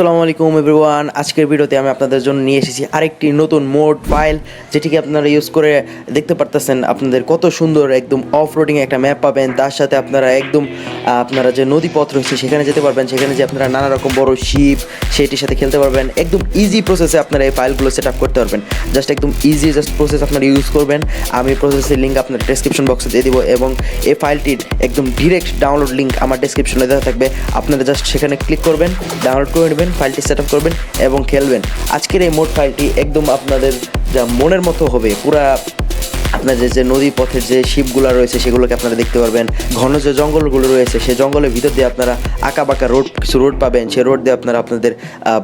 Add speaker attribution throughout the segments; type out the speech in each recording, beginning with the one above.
Speaker 1: আসসালামু আলাইকুম এভরিওয়ান। আজকের ভিডিওতে আমি আপনাদের জন্য নিয়ে এসেছি আরেকটি নতুন মোড ফাইল, যেটিকে আপনারা ইউজ করে দেখতে পারতেছেন আপনাদের কত সুন্দর একদম অফ রোডিং একটা ম্যাপ পাবেন। তার সাথে আপনারা একদম আপনারা যে নদী পথ রয়েছে সেখানে যেতে পারবেন, সেখানে যে আপনারা নানা রকম বড় শিপ, সেটির সাথে খেলতে পারবেন। একদম ইজি প্রসেসে আপনারা এই ফাইলগুলো সেট আপ করতে পারবেন। জাস্ট একদম ইজি জাস্ট প্রসেস আপনারা ইউজ করবেন। আমি প্রসেসের লিঙ্ক আপনার ডেসক্রিপশন বক্সে দিয়ে দিব এবং এই ফাইলটির একদম ডিরেক্ট ডাউনলোড লিঙ্ক আমার ডেসক্রিপশনে দেওয়া থাকবে। আপনারা জাস্ট সেখানে ক্লিক করবেন ডাউনলোড করে নেবেন। ফাইলটি সেট করবেন এবং খেলবেন। আজকের এই মোট ফাইলটি একদম আপনাদের যা মনের মতো হবে, পুরা আপনাদের যে নদী পথের যে শিপগুলো রয়েছে, সেগুলোকে আপনারা দেখতে পারবেন। ঘন যে জঙ্গলগুলো রয়েছে সেই জঙ্গলের ভিতর দিয়ে আপনারা আঁকা বাঁকা রোড, কিছু রোড পাবেন। সেই রোড দিয়ে আপনারা আপনাদের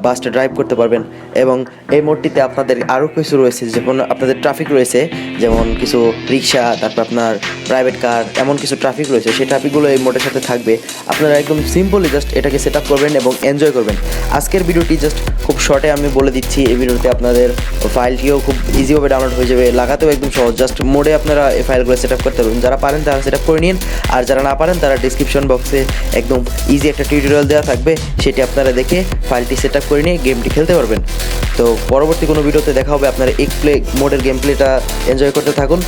Speaker 1: বাসটা ড্রাইভ করতে পারবেন। এবং এই মোডটিতে আপনাদের আরও কিছু রয়েছে, যেমন আপনাদের ট্রাফিক রয়েছে, যেমন কিছু রিক্সা তারপর আপনার প্রাইভেট কার এমন কিছু ট্রাফিক রয়েছে। সেই ট্রাফিকগুলো এই মোডের সাথে থাকবে। আপনারা একদম সিম্পলি জাস্ট এটাকে সেট আপ করবেন এবং এনজয় করবেন। আজকের ভিডিওটি জাস্ট খুব শর্টে আমি বলে দিচ্ছি। এই ভিডিওতে আপনাদের ফাইলটিও খুব ইজিভাবে ডাউনলোড হয়ে যাবে। লাগাতেও একদম সহজ। জাস্ট মোডে আপনারা এই ফাইলগুলো সেট আপ করতে পারবেন। যারা পারেন তারা সেট আপ করে নিন। আর যারা না পারেন, তারা ডিসক্রিপশন বক্সে একদম ইজি একটা টিউটোরিয়াল দেওয়া থাকবে। সেটি আপনারা দেখে ফাইলটি সেট আপ করে নিয়ে গেমটি খেলতে পারবেন। তো পরবর্তী কোনো ভিডিওতে দেখা হবে। আপনারা এক প্লে মোডের গেম প্লেটা এনজয় করতে থাকুন।